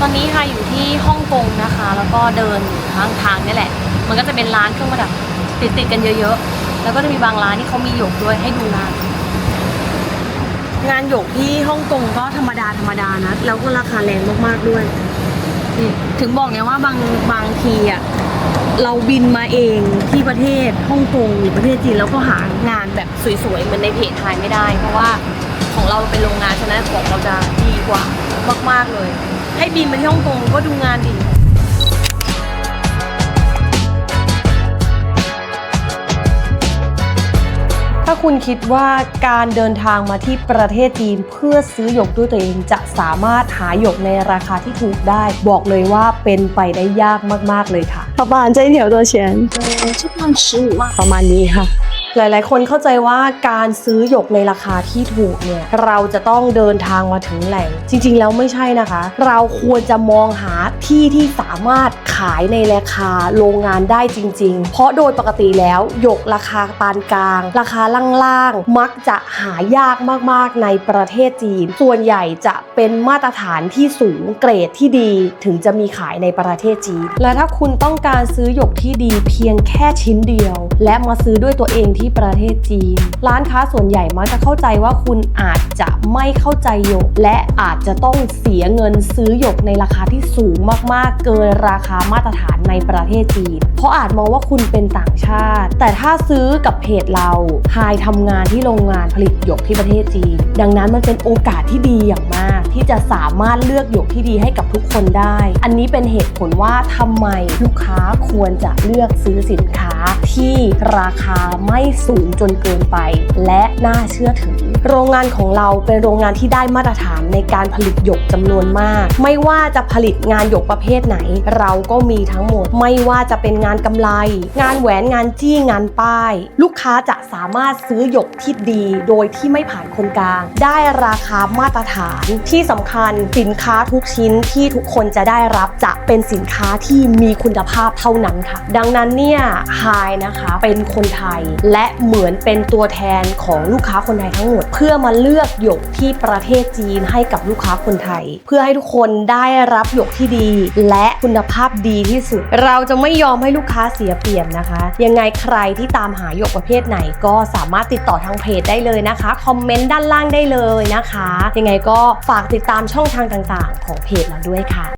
ตอนนี้ค่ะอยู่ที่ฮ่องกงนะคะ แล้วก็เดินทางทางนี่แหละ มันก็จะเป็นร้านเครื่องประดับติดติดๆกันเยอะๆ แล้วก็จะมีบางร้านที่เขามีหยกด้วยให้ดูงาน งานหยกที่ฮ่องกงก็ธรรมดาธรรมดานะ แล้วก็ราคาแรงมากๆด้วยนี่ถึงบอกไงว่าบางบางทีอะเราบินมาเองที่ประเทศฮ่องกงหรือประเทศจีนแล้วก็หางานแบบสวยๆเหมือนในเพจไทยไม่ได้ เพราะว่าของเราเป็นโรงงานฉะนั้นของเราจะดีกว่ามาก ๆเลย ให้บินมาที่ฮ่องกงก็ดูงานดีถ้าคุณคิดว่าการเดินทางมาที่ประเทศจีนเพื่อซื้อหยกด้วยตัวเองจะสามารถหาหยกในราคาที่ถูกได้ บอกเลยว่าเป็นไปได้ยากมากๆเลยค่ะประมาณเจ้าเดียวตัวเชียนชุดละสิบห้าประมาณนี้ค่ะ หลายๆ คนเข้าใจว่าการซื้อหยกในราคาที่ถูกเนี่ยเราจะต้องเดินทางมาถึงแหล่ง จริง ๆ แล้วไม่ใช่นะคะ เราควรจะมองหาที่ที่สามารถขายในราคาโรงงานได้จริง ๆ เพราะโดยปกติแล้วหยกราคาปานกลาง ราคาล่างๆมักจะหายากมากๆในประเทศจีน ส่วนใหญ่จะเป็นมาตรฐานที่สูงเกรดที่ดีถึงจะมีขายในประเทศจีน และถ้าคุณต้องการซื้อหยกที่ดีเพียงแค่ชิ้นเดียว และมาซื้อด้วยตัวเองที่ประเทศจีน ร้านค้าส่วนใหญ่มักจะเข้าใจว่าคุณอาจจะไม่เข้าใจหยก และอาจจะต้องเสียเงินซื้อหยกในราคาที่สูงมากๆ เกินราคามาตรฐานในประเทศจีน เพราะอาจมองว่าคุณเป็นต่างชาติ แต่ถ้าซื้อกับเพจเราไฮทำงานที่โรงงานผลิตหยกที่ประเทศจีน ดังนั้นมันเป็นโอกาสที่ดีอย่างมาก ที่จะสามารถเลือกหยกที่ดีให้กับทุกคนได้ อันนี้เป็นเหตุผลว่าทำไมลูกค้าควรจะเลือกซื้อสินค้าที่ราคาไม่สูงจนเกินไป และน่าเชื่อถือ โรงงานของเราเป็นโรงงานที่ได้มาตรฐานในการผลิตหยกจำนวนมาก ไม่ว่าจะผลิตงานหยกประเภทไหน เราก็มีทั้งหมด ไม่ว่าจะเป็นงานกำไร งานแหวนงานจี้งานป้าย ลูกค้าจะสามารถซื้อหยกที่ดี โดยที่ไม่ผ่านคนกลาง ได้ราคามาตรฐานที่สำคัญสินค้าทุกชิ้นที่ทุกคนจะได้รับจะเป็นสินค้าที่มีคุณภาพเท่านั้นค่ะ ดังนั้นเนี่ยไฮนะคะเป็นคนไทยและเหมือนเป็นตัวแทนของลูกค้าคนไทยทั้งหมด เพื่อมาเลือกหยกที่ประเทศจีนให้กับลูกค้าคนไทย เพื่อให้ทุกคนได้รับหยกที่ดี และคุณภาพดีที่สุด เราจะไม่ยอมให้ลูกค้าเสียเปรียบนะคะ ยังไงใครที่ตามหาหยกประเภทไหนก็สามารถติดต่อทางเพจได้เลยนะคะคอมเมนต์ด้านล่างได้เลยนะคะ ยังไงก็ฝากติดตามช่องทางต่างๆ ของเพจเราด้วยค่ะ